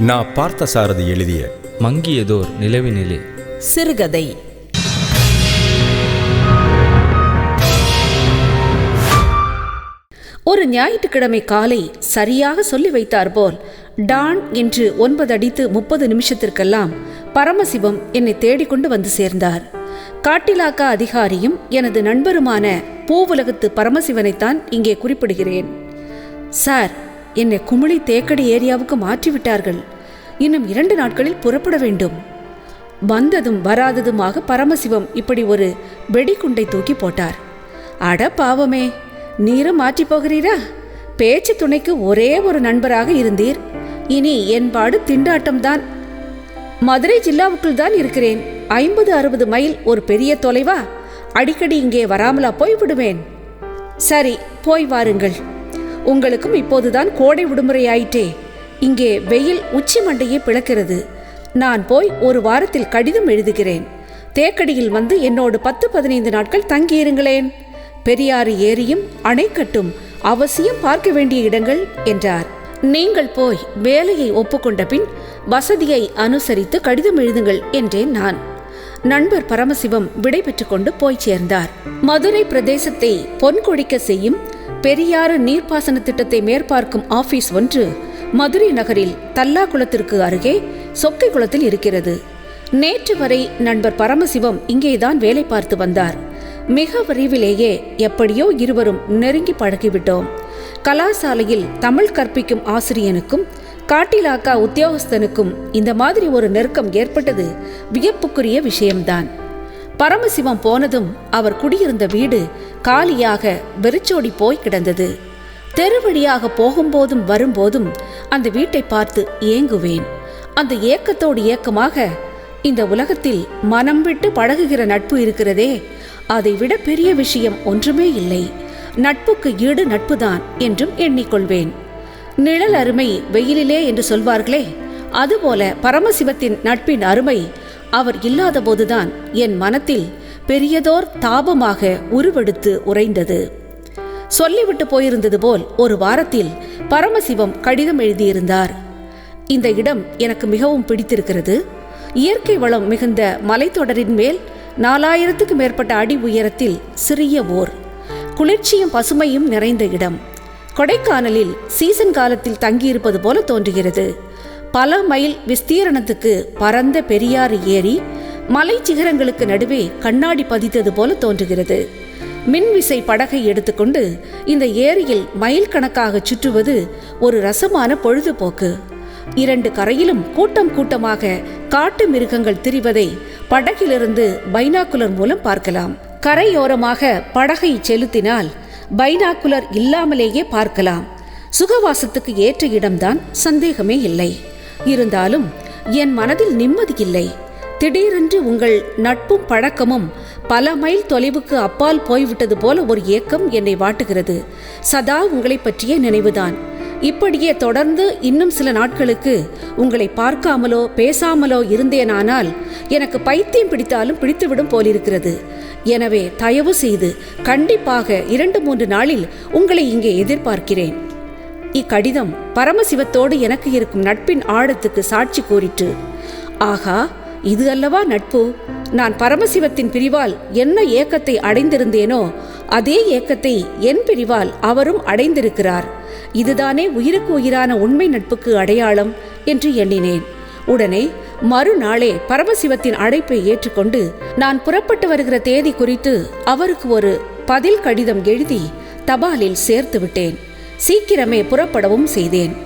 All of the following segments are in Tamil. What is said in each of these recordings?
நான் பார்த்த சாரதி எழுதிய மங்கியதோர் நிலவினிலே. சிறுகதை. ஒரு ஞாயிற்றுக்கிழமை காலை சரியாக சொல்லி வைத்தார் போல் டான் என்று ஒன்பது அடித்து முப்பது நிமிஷத்திற்கெல்லாம் பரமசிவம் என்னை தேடிக்கொண்டு வந்து சேர்ந்தார். காட்டிலாக்கா அதிகாரியும் எனது நண்பருமான பூவுலகத்து பரமசிவனைத்தான் இங்கே குறிப்பிடுகிறேன். சார் என்னை குமிழி தேக்கடி ஏரியாவுக்கு மாற்றிவிட்டார்கள். இன்னும் இரண்டு நாட்களில் புறப்பட வேண்டும். வந்ததும் வராததுமாக பரமசிவம் இப்படி ஒரு வெடிகுண்டை தூக்கி போட்டார். அட பாவமே நீரும் மாற்றி போகிறீரா? பேச்சு துணைக்கு ஒரே ஒரு நண்பராக இருந்தீர். இனி என்பாடு திண்டாட்டம்தான். மதுரை ஜில்லாவுக்குள் தான் இருக்கிறேன். ஐம்பது அறுபது மைல் ஒரு பெரிய தொலைவா? அடிக்கடி இங்கே வராமலா போய் விடுவேன் சரி போய் வாருங்கள். உங்களுக்கும் இப்போதுதான் கோடை விடுமுறை ஆயிட்டே. இங்கே வெயில் உச்சி மண்டையே பிளக்கிறது. நான் போய் ஒரு வாரத்தில் கடிதம் எழுதுகிறேன். தேக்கடியில் வந்து என்னோடு பத்து பதினைந்து நாட்கள் தங்கியிருங்களேன். பெரியாறு ஏரியும் அணைக்கட்டும் அவசியம் பார்க்க வேண்டிய இடங்கள் என்றார். நீங்கள் போய் வேலையை ஒப்புக்கொண்ட பின் வசதியை அனுசரித்து கடிதம் எழுதுங்கள் என்றேன் நான். நண்பர் பரமசிவம் விடை கொண்டு போய் சேர்ந்தார். மதுரை பிரதேசத்தை பொன்கொடிக்க செய்யும் பெரியாறு நீர்ப்பாசன திட்டத்தை மேற்பார்க்கும் ஆபீஸ் ஒன்று மதுரை நகரில் தல்லா குளத்திற்கு அருகே சொக்கை குளத்தில் இருக்கிறது. நேற்று வரை நண்பர் பரமசிவம் இங்கேதான் வேலை பார்த்து வந்தார். மிக விரைவிலேயே எப்படியோ இருவரும் நெருங்கி பழகிவிட்டோம். கலாசாலையில் தமிழ் கற்பிக்கும் ஆசிரியனுக்கும் காட்டிலாக்கா உத்தியோகஸ்தனுக்கும் இந்த மாதிரி ஒரு நெருக்கம் ஏற்பட்டது வியப்புக்குரிய விஷயம்தான். பரமசிவம் போனதும் அவர் குடியிருந்த வீடு காலியாக வெறிச்சோடி போய் கிடந்தது. தெரு வழியாக போகும்போதும் வரும்போதும் அந்த வீட்டை பார்த்து ஏங்குவேன். அந்த ஏக்கத்தோடு ஏக்கமாக இந்த உலகத்தில் மனம் விட்டு பழகுகிற நட்பு இருக்கிறதே அதை விட பெரிய விஷயம் ஒன்றுமே இல்லை. நட்புக்கு ஈடு நட்புதான் என்றும் எண்ணிக்கொள்வேன். நிழல் அருமை வெயிலிலே என்று சொல்வார்களே அதுபோல பரமசிவத்தின் நட்பின் அருமை அவர் இல்லாதபோதுதான் என் மனத்தில் பெரியதோர் தாபமாக உருவெடுத்து உறைந்தது. சொல்லிவிட்டு போயிருந்தது போல் ஒரு வாரத்தில் பரமசிவம் கடிதம் எழுதியிருந்தார். இந்த இடம் எனக்கு மிகவும் பிடித்திருக்கிறது. இயற்கை வளம் மிகுந்த மலைத்தொடரின் மேல் நாலாயிரத்துக்கு மேற்பட்ட அடி உயரத்தில் சிறிய ஓர். குளிர்ச்சியும் பசுமையும் நிறைந்த இடம். கொடைக்கானலில் சீசன் காலத்தில் தங்கியிருப்பது போல தோன்றுகிறது. பல மைல் விஸ்தீரணத்துக்கு பரந்த பெரியாறு ஏரி மலை சிகரங்களுக்கு நடுவே கண்ணாடி பதித்தது போல தோன்றுகிறது. மின்விசை படகை எடுத்துக்கொண்டு இந்த ஏரியில் மைல் கணக்காக சுற்றுவது ஒரு ரசமான பொழுதுபோக்கு. இரண்டு கரையிலும் கூட்டம் கூட்டமாக காட்டு மிருகங்கள் திரிவதை படகிலிருந்து பைனாக்குலர் மூலம் பார்க்கலாம். கரையோரமாக படகை செலுத்தினால் பைனாக்குலர் இல்லாமலேயே பார்க்கலாம். சுகவாசத்துக்கு ஏற்ற இடம்தான் சந்தேகமே இல்லை. இருந்தாலும் என் மனதில் நிம்மதி இல்லை. திடீரென்று உங்கள் நட்பும் பழக்கமும் பல மைல் தொலைவுக்கு அப்பால் போய்விட்டது போல ஒரு ஏக்கம் என்னை வாட்டுகிறது. சதா உங்களை பற்றிய நினைவுதான். இப்படியே தொடர்ந்து இன்னும் சில நாட்களுக்கு உங்களை பார்க்காமலோ பேசாமலோ இருந்தேனானால் எனக்கு பைத்தியம் பிடித்தாலும் பிடித்துவிடும் போலிருக்கிறது. எனவே தயவு செய்து கண்டிப்பாக இரண்டு மூன்று நாளில் உங்களை இங்கே எதிர்பார்க்கிறேன். இக்கடிதம் பரமசிவத்தோடு எனக்கு இருக்கும் நட்பின் ஆழத்துக்கு சாட்சி கூறிற்று. ஆகா இது அல்லவா நட்பு? நான் பரமசிவத்தின் பிரிவால் என்ன ஏக்கத்தை அடைந்திருந்தேனோ அதே ஏக்கத்தை என் பிரிவால் அவரும் அடைந்திருக்கிறார். இதுதானே உயிருக்கு உயிரான உண்மை நட்புக்கு அடையாளம் என்று எண்ணினேன். உடனே மறுநாளே பரமசிவத்தின் அழைப்பை ஏற்றுக்கொண்டு நான் புறப்பட்டு வருகிற தேதி குறித்து அவருக்கு ஒரு பதில் கடிதம் எழுதி தபாலில் சேர்த்து விட்டேன். சீக்கிரமே புறப்படவும் செய்தேன்.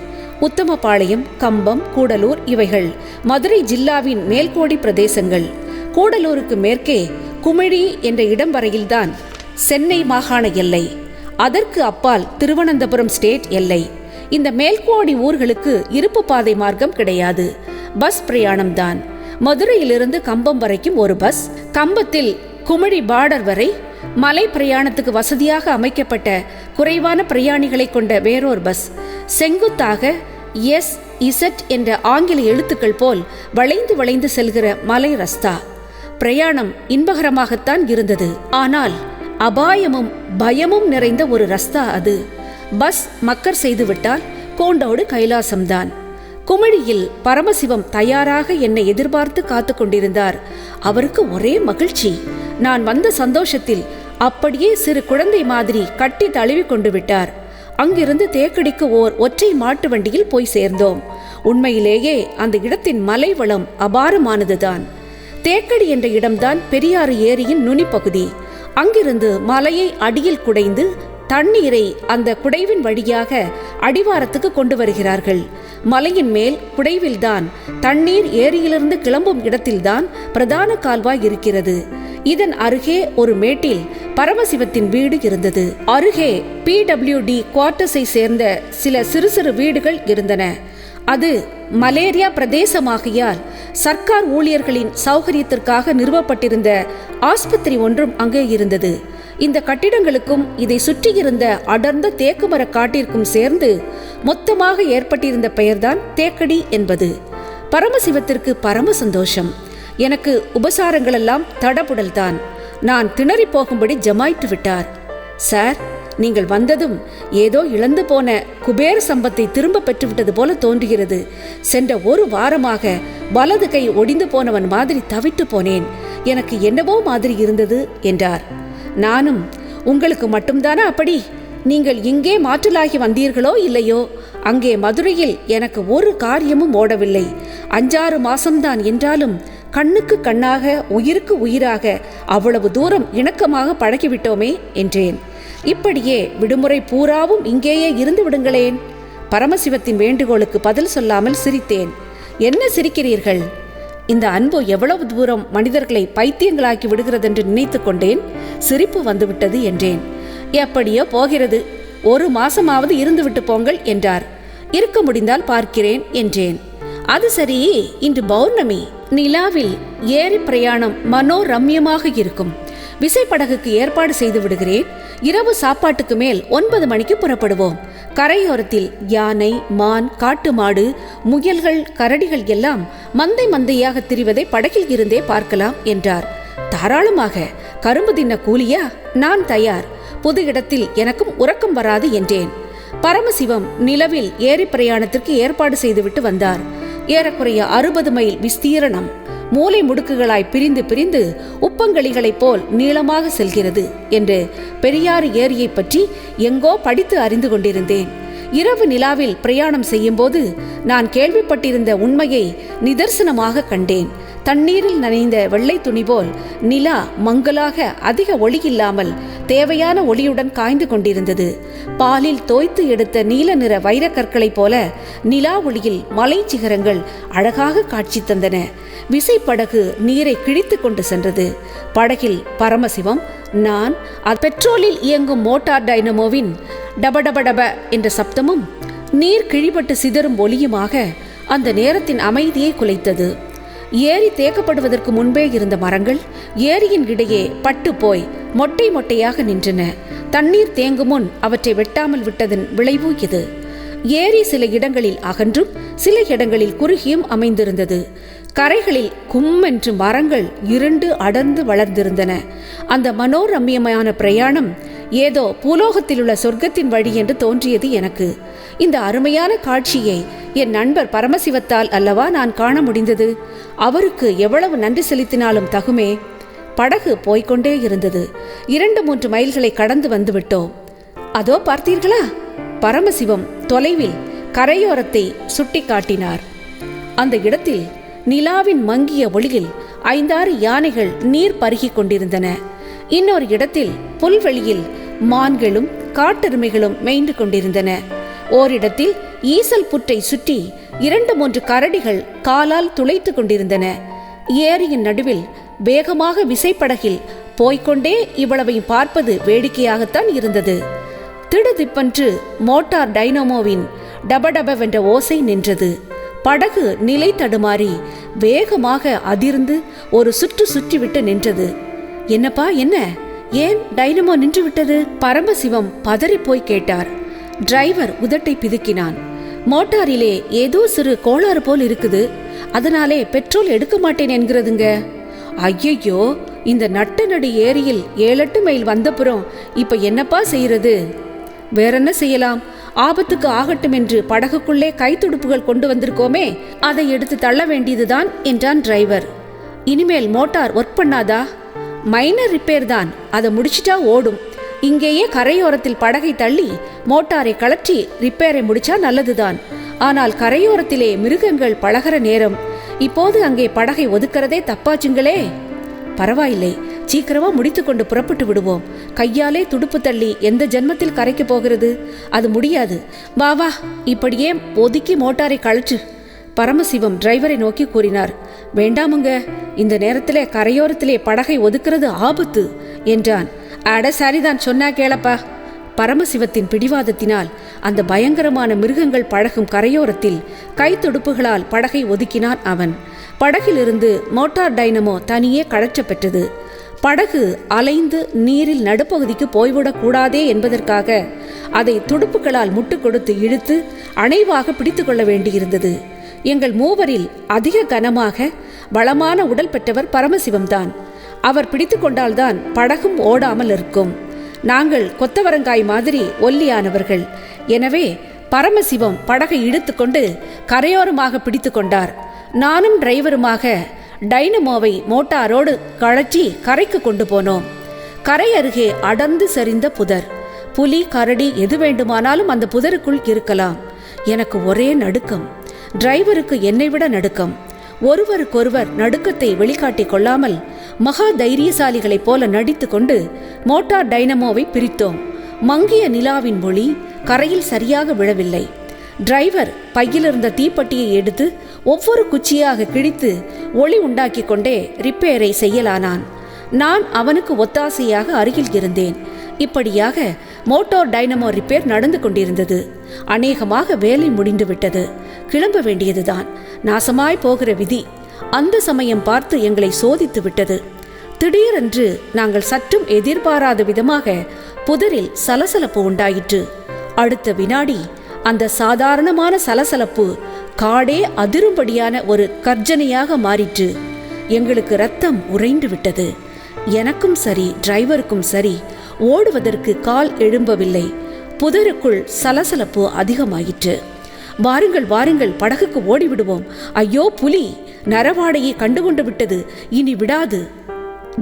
உத்தமபாளையம் கம்பம் கூடலூர் இவைகள் மதுரை ஜில்லாவின் மேல்கோடி பிரதேசங்கள். கூடலூருக்கு மேற்கே குமிழி என்ற இடம் வரையில்தான் சென்னை மாகாண எல்லை. அதற்கு அப்பால் திருவனந்தபுரம் ஸ்டேட் எல்லை. இந்த மேல்கோடி ஊர்களுக்கு இருப்பு பாதை மார்க்கம் கிடையாது. பஸ் பிரயாணம்தான். மதுரையிலிருந்து கம்பம் வரைக்கும் ஒரு பஸ் கம்பத்தில் குமிழி பார்டர் வரை மலை பிரயாணத்துக்கு வசதியாக அமைக்கப்பட்ட குறைவான பிரயாணிகளை கொண்ட வேறொரு பஸ். செங்குத்தாக எஸ் இசட் என்ற ஆங்கில எழுத்துக்கள் போல் வளைந்து வளைந்து செல்கிற மலை ரஸ்தா. பிரயாணம் இன்பகரமாகத்தான் இருந்தது. ஆனால் அபாயமும் பயமும் நிறைந்த ஒரு ரஸ்தா அது. பஸ் மக்கர் செய்துவிட்டால் கோண்டோடு கைலாசம்தான். குமிழியில் பரமசிவம் தயாராக என்னை எதிர்பார்த்து காத்து கொண்டிருந்தார். அவருக்கு ஒரே மகிழ்ச்சி. நான் வந்த சந்தோஷத்தில் அப்படியே சிறு குழந்தை மாதிரி கட்டி தழுவி கொண்டு விட்டார். அங்கிருந்து தேக்கடிக்கு ஓர் ஒற்றை மாட்டு வண்டியில் போய் சேர்ந்தோம். உண்மையிலேயே அந்த இடத்தின் மலைவளம் அபாரமானதுதான். தேக்கடி என்ற இடம்தான் பெரியாறு ஏரியின் நுனிப்பகுதி. அங்கிருந்து மலையை அடியில் குடைந்து தண்ணீரை அந்த குடைவின் வழியாக அடிவாரத்துக்கு கொண்டு வருகிறார்கள். மலையின் மேல் குடைவில்தான் தண்ணீர் ஏரியிலிருந்து கிளம்பும் இடத்தில்தான் பிரதான கால்வாய் இருக்கிறது. இதன் அருகே ஒரு மேட்டில் பரமசிவத்தின் வீடு இருந்தது. அருகே பிடபிள்யூடி குவார்டர்ஸை சேர்ந்த சில சிறு சிறு வீடுகள் இருந்தன. அது மலேரியா பிரதேசமாகையால் சர்க்கார் ஊழியர்களின் சௌகரியத்திற்காக நிறுவப்பட்டிருந்த ஆஸ்பத்திரி ஒன்றும் அங்கே இருந்தது. இந்த கட்டிடங்களுக்கும் இதை சுற்றியிருந்த அடர்ந்த தேக்கு மர காட்டிற்கும் சேர்ந்து மொத்தமாக ஏற்பட்டிருந்த பெயர்தான் தேக்கடி என்பது. பரமசிவத்திற்கு பரம சந்தோஷம். எனக்கு உபசாரங்களெல்லாம் தடபுடல்தான். நான் திணறி போகும்படி ஜமாய்த்து விட்டார். சார் நீங்கள் வந்ததும் ஏதோ இழந்து போன குபேர சம்பத்தை திரும்ப பெற்றுவிட்டது போல தோன்றுகிறது. சென்ற ஒரு வாரமாக வலது கை ஒடிந்து போனவன் மாதிரி தவிட்டு போனேன். எனக்கு என்னவோ மாதிரி இருந்தது என்றார். நானும் உங்களுக்கு மட்டும்தானா அப்படி? நீங்கள் இங்கே மாற்றலாகி வந்தீர்களோ இல்லையோ? அங்கே மதுரையில் எனக்கு ஒரு காரியமும் ஓடவில்லை. அஞ்சாறு மாசம்தான் என்றாலும் கண்ணுக்கு கண்ணாக உயிருக்கு உயிராக அவ்வளவு தூரம் இணக்கமாக பழகிவிட்டோமே என்றேன். இப்படியே விடுமுறை பூராவும் இங்கேயே இருந்து விடுங்களேன். பரமசிவத்தின் வேண்டுகோளுக்கு பதில் சொல்லாமல் சிரித்தேன். என்ன சிரிக்கிறீர்கள்? இந்த அன்பு எவ்வளவு தூரம் மனிதர்களை பைத்தியங்களாக்கி விடுகிறதென்று நினைத்து கொண்டேன் சிரிப்பு வந்துவிட்டது என்றேன். எப்படியோ போகிறது ஒரு மாசமாவது இருந்துவிட்டு போங்கள் என்றார். இருக்க முடிந்தால் பார்க்கிறேன் என்றேன். அது சரி இன்று பௌர்ணமி. நிலாவில் ஏரி பிரயாணம் மனோரம்யமாக இருக்கும். விசைப்படகுக்கு ஏற்பாடு செய்து விடுகிறேன். இரவு சாப்பாட்டுக்கு மேல் ஒன்பது மணிக்கு புறப்படுவோம். கரையோரத்தில் யானை மான் காட்டு மாடு முயல்கள் கரடிகள் எல்லாம் மந்தை மந்தையாக திரிவதை படகில் இருந்தே பார்க்கலாம் என்றார். தாராளமாக கரும்பு தின்ன கூலியா? நான் தயார். புது இடத்தில் எனக்கும் உறக்கம் வராது என்றேன். பரமசிவம் நிலவில் ஏரி பிரயாணத்திற்கு ஏற்பாடு செய்துவிட்டு வந்தார். ஏறக்குறைய அறுபது மைல் விஸ்தீரணம். மூலை முடுக்குகளாய் பிரிந்து பிரிந்து உப்பங்களிகளைப் போல் நீளமாக செல்கிறது என்று பெரியாறு ஏரியை பற்றி எங்கோ படித்து அறிந்து கொண்டிருந்தேன். இரவு நிலாவில் பிரயாணம் செய்யும்போது நான் கேள்விப்பட்டிருந்த உண்மையை நிதர்சனமாக கண்டேன். தண்ணீரில் நனைந்த வெள்ளை துணி போல் நிலா மங்கலாக அதிக ஒளி இல்லாமல் தேவையான ஒளியுடன் காய்ந்து கொண்டிருந்தது. பாலில் தோய்த்து எடுத்த நீல நிற வைரக்கற்களைப் போல நிலா ஒளியில் மலை சிகரங்கள் அழகாக காட்சி தந்தன. விசைப்படகு நீரை கிழித்து கொண்டு சென்றது. படகில் பரமசிவம் நான் பெட்ரோலில் இயங்கும் மோட்டார் டைனமோவின் டபடபடப என்ற சப்தமும் நீர் கிழிபட்டு சிதறும் ஒளியுமாக அந்த நேரத்தின் அமைதியை குலைத்தது. ஏரி தேக்கப்படுவதற்கு முன்பே இருந்த மரங்கள் ஏரியின் இடையே பட்டு போய் மொட்டை மொட்டையாக நின்றன. தண்ணீர் தேங்கும் முன் அவற்றை வெட்டாமல் விட்டதன் விளைவு இது. ஏரி சில இடங்களில் அகன்றும் சில இடங்களில் குறுகியும் அமைந்திருந்தது. கரைகளில் கும்மென்று மரங்கள் இருண்டு அடர்ந்து வளர்ந்திருந்தன. அந்த மனோரம்யமான பிரயாணம் ஏதோ பூலோகத்தில் உள்ள சொர்க்கத்தின் வழி என்று தோன்றியது எனக்கு. இந்த அருமையான காட்சியை என் நண்பர் பரமசிவத்தால் அல்லவா நான் காண முடிந்தது? அவருக்கு எவ்வளவு நன்றி செலுத்தினாலும் தகுமே. படகு போய்கொண்டே இருந்தது. இரண்டு மூன்று மைல்களை கடந்து வந்துவிட்டோம் அதோ பார்த்தீர்களா? பரமசிவம் தொலைவில் கரையோரத்தை சுட்டி காட்டினார் அந்த இடத்தில் நிலாவின் மங்கிய ஒளியில் ஐந்தாறு யானைகள் நீர் பருகிக் கொண்டிருந்தன. இன்னொரு இடத்தில் புல்வெளியில் மான்களும் காட்டெருமைகளும் மேய்ந்து கொண்டிருந்தன. ஓரிடத்தில் ஈசல் புற்றை சுற்றி இரண்டு மூன்று கரடிகள் காலால் துளைத்து கொண்டிருந்தன. ஏரியின் நடுவில் வேகமாக விசைப்படகில் போய்கொண்டே இவ்வளவையும் பார்ப்பது வேடிக்கையாகத்தான் இருந்தது. திடுதிப்பன்று மோட்டார் டைனமோவின் டபடபவென்ற ஓசை நின்றது. படகு நிலை தடுமாறி வேகமாக அதிர்ந்து ஒரு சுற்று சுற்றிவிட்டு நின்றது. என்னப்பா என்ன? ஏன் டைனமோ நின்று விட்டது பரமசிவம் பதறிப்போய் போய் கேட்டார். டிரைவர் உதட்டை பிதுக்கினான். மோட்டாரிலே ஏதோ சிறு கோளாறு போல் இருக்குது. அதனாலே பெட்ரோல் எடுக்க மாட்டேன் என்கிறதுங்க. ஐயையோ! இந்த நட்ட நடு ஏரியில் ஏழெட்டு மைல் வந்தப்புறம் இப்ப என்னப்பா செய்யறது? வேற என்ன செய்யலாம்? ஆபத்துக்கு ஆகட்டும் என்று படகுக்குள்ளே கைத்துடுப்புகள் கொண்டு வந்திருக்கோமே அதை எடுத்து தள்ள வேண்டியதுதான் என்றான் டிரைவர். இனிமேல் மோட்டார் ஒர்க் பண்ணாதா? மைனர் ரிப்பேர் தான் அதை முடிச்சிட்டா ஓடும். இங்கேயே கரையோரத்தில் படகை தள்ளி மோட்டாரை கழற்றி ரிப்பேரை முடிச்சா நல்லதுதான். ஆனால் கரையோரத்திலே மிருகங்கள் பழகிற நேரம். இப்போது அங்கே படகை ஒதுக்கிறதே தப்பாச்சுங்களே. பரவாயில்லை சீக்கிரமா முடித்து கொண்டு புறப்பட்டு விடுவோம். கையாலே துடுப்பு தள்ளி எந்த ஜென்மத்தில் கரைக்கு போகிறது? அது முடியாது. வா வா. இப்படியே ஒதுக்கி மோட்டாரை கழற்று. பரமசிவம் டிரைவரை நோக்கி கூறினார். வேண்டாமுங்க. இந்த நேரத்தில் கரையோரத்திலே படகை ஒதுக்கிறது ஆபத்து என்றான். அட சரிதான். சொன்னா கேளப்பா. பரமசிவத்தின் பிடிவாதத்தினால் அந்த பயங்கரமான மிருகங்கள் பழகும் கரையோரத்தில் கைத்துடுப்புகளால் படகை ஒதுக்கினான் அவன். படகிலிருந்து மோட்டார் டைனமோ தனியே கழற்றப்பெற்றது படகு அலைந்து நீரில் நடுப்பகுதிக்கு போய்விடக் கூடாதே என்பதற்காக அதை துடுப்புகளால் முட்டு கொடுத்து இழுத்து அணைவாக பிடித்து கொள்ள வேண்டியிருந்தது. எங்கள் மூவரில் அதிக கனமாக வளமான உடல் பெற்றவர் பரமசிவம்தான். அவர் பிடித்து கொண்டால்தான் படகும் ஓடாமல் இருக்கும் நாங்கள் கொத்தவரங்காய் மாதிரி ஒல்லியானவர்கள். எனவே பரமசிவம் படகை இழுத்துக்கொண்டு கரையோரமாக பிடித்து கொண்டார். நானும் டிரைவருமாக டைனமோவை மோட்டாரோடு கழற்றி கரைக்கு கொண்டு போனோம். கரை அருகே அடர்ந்து சரிந்த புதர். புலி கரடி எது வேண்டுமானாலும் அந்த புதருக்குள் இருக்கலாம். எனக்கு ஒரே நடுக்கம். டிரைவருக்கு என்னை விட நடுக்கம். ஒருவருக்கொருவர் நடுக்கத்தை வெளிக்காட்டிக் கொள்ளாமல் மகா தைரியசாலிகளைப் போல நடித்துக்கொண்டு மோட்டார் டைனமோவை பிரித்தோம். மங்கிய நிலாவின் ஒளி கரையில் சரியாக விழவில்லை. டிரைவர் பையிலிருந்த தீப்பெட்டியை எடுத்து ஒவ்வொரு குச்சியாக கிழித்து ஒளி உண்டாக்கிக் கொண்டே ரிப்பேரை செய்யலானான். நான் அவனுக்கு ஒத்தாசையாக அருகில் இருந்தேன். இப்படியாக மோட்டார் டைனமோ ரிப்பேர் நடந்து கொண்டிருந்தது. அநேகமாக வேலை முடிந்துவிட்டது கிளம்ப வேண்டியதுதான். நாசமாய் போகிற விதி. அந்த சமயம் பார்த்து எங்களை சோதித்து விட்டது. திடீரென்று நாங்கள் சற்றும் எதிர்பாராத விதமாக புதரில் சலசலப்பு உண்டாயிற்று. அடுத்த வினாடி அந்த சாதாரணமான சலசலப்பு காடே அதிரும்படியான ஒரு கர்ஜனையாக மாறிற்று. எங்களுக்கு ரத்தம் உறைந்து விட்டது. எனக்கும் சரி டிரைவருக்கும் சரி ஓடுவதற்கு கால் எழும்பவில்லை. புதருக்குள் சலசலப்பு அதிகமாயிற்று. வாருங்கள் வாருங்கள் படகுக்கு ஓடிவிடுவோம். ஐயோ புலி! நரவாடையை கண்டுகொண்டு விட்டது. இனி விடாது.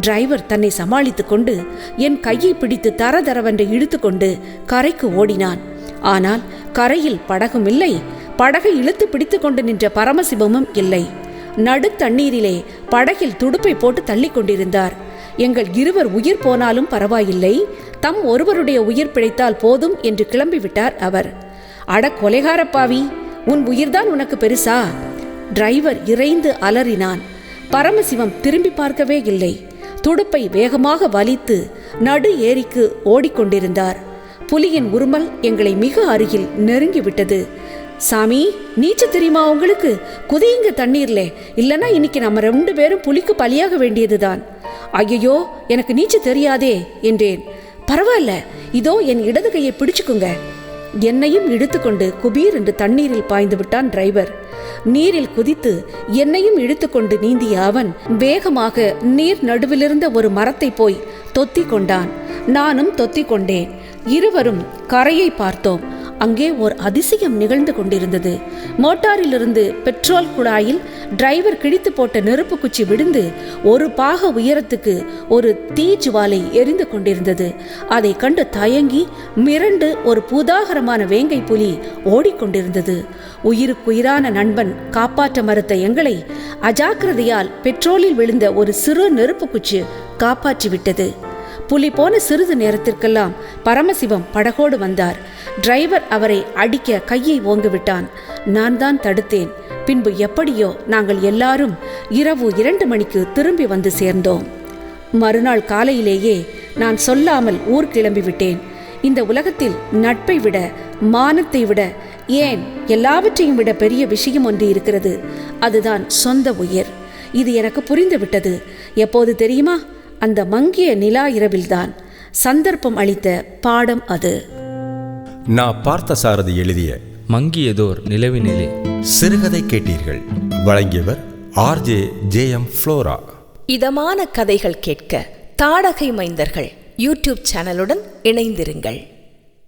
டிரைவர் தன்னை சமாளித்துக் கொண்டு என் கையை பிடித்து தர தரவென்று இழுத்துக்கொண்டு கரைக்கு ஓடினான். ஆனால் கரையில் படகும் இல்லை படகை இழுத்து பிடித்து கொண்டு நின்ற பரமசிவமும் இல்லை. நடு தண்ணீரிலே படகில் துடுப்பை போட்டு தள்ளி கொண்டிருந்தார். எங்கள் இருவர் உயிர் போனாலும் பரவாயில்லை. தம் ஒருவருடைய உயிர் பிழைத்தால் போதும் என்று கிளம்பிவிட்டார் அவர். அட கொலைகாரப்பாவி உன் உயிர்தான் உனக்கு பெருசா? டிரைவர் இறைந்து அலறினான். பரமசிவம் திரும்பி பார்க்கவே இல்லை. துடுப்பை வேகமாக வலித்து நடு ஏரிக்கு ஓடிக்கொண்டிருந்தார். புலியின் உருமல் எங்களை மிக அருகில் நெருங்கிவிட்டது. சாமி நீச்ச தெரியுமா உங்களுக்கு? குதியுங்க தண்ணீர்ல. இல்லைன்னா இன்னைக்கு நம்ம ரெண்டு பேரும் புலிக்கு பலியாக வேண்டியதுதான். ஐயோ எனக்கு நீச்ச தெரியாதே என்றேன். பரவாயில்ல இதோ என் இடது கையை பிடிச்சுக்குங்க. என்னையும் இழுத்துக்கொண்டு குபீர் என்று தண்ணீரில் பாய்ந்து விட்டான் டிரைவர். நீரில் குதித்து என்னையும் இழுத்துக்கொண்டு நீந்திய அவன் வேகமாக நீர் நடுவிலிருந்த ஒரு மரத்தை போய் தொத்தி கொண்டான். நானும் தொத்தி கொண்டேன். இருவரும் கரையை பார்த்தோம். அங்கே ஓர் அதிசயம் நிகழ்ந்து கொண்டிருந்தது. மோட்டாரிலிருந்து பெட்ரோல் குழாயில் டிரைவர் கிழித்து போட்ட நெருப்பு குச்சி விழுந்து ஒரு பாக உயரத்துக்கு ஒரு தீஜுவாலை எரிந்து கொண்டிருந்தது. அதை கண்டு தயங்கி மிரண்டு ஒரு பூதாகரமான வேங்கை புலி ஓடிக்கொண்டிருந்தது. உயிருக்குயிரான நண்பன் காப்பாற்ற மறுத்த எங்களை அஜாக்கிரதையால் பெட்ரோலில் விழுந்த ஒரு சிறு நெருப்பு குச்சி காப்பாற்றிவிட்டது. புலி போன சிறிது நேரத்திற்கெல்லாம் பரமசிவம் படகோடு வந்தார். டிரைவர் அவரை அடிக்க கையை ஓங்குவிட்டான். நான் தான் தடுத்தேன். பின்பு எப்படியோ நாங்கள் எல்லாரும் இரவு இரண்டு மணிக்கு திரும்பி வந்து சேர்ந்தோம். மறுநாள் காலையிலேயே நான் சொல்லாமல் ஊர் கிளம்பிவிட்டேன். இந்த உலகத்தில் நட்பை விட மானத்தை விட ஏன் எல்லாவற்றையும் விட பெரிய விஷயம் ஒன்று இருக்கிறது? அதுதான் சொந்த உயிர். இது எனக்கு புரிந்துவிட்டது. எப்போது தெரியுமா? அந்த மங்கிய நிலா இரவில்தான் சந்தர்ப்பம் அளித்த பாடம் அது. நான் பார்த்த சாரதி எழுதிய மங்கியதோர் நிலவினிலே. சிறுகதை கேட்டீர்கள். வழங்கியவர் ஆர்ஜே ஜே எம் ஃப்ளோரா. இதமான கதைகள் கேட்க தாடகை மைந்தர்கள் யூடியூப் சேனலுடன் இணைந்திருங்கள்.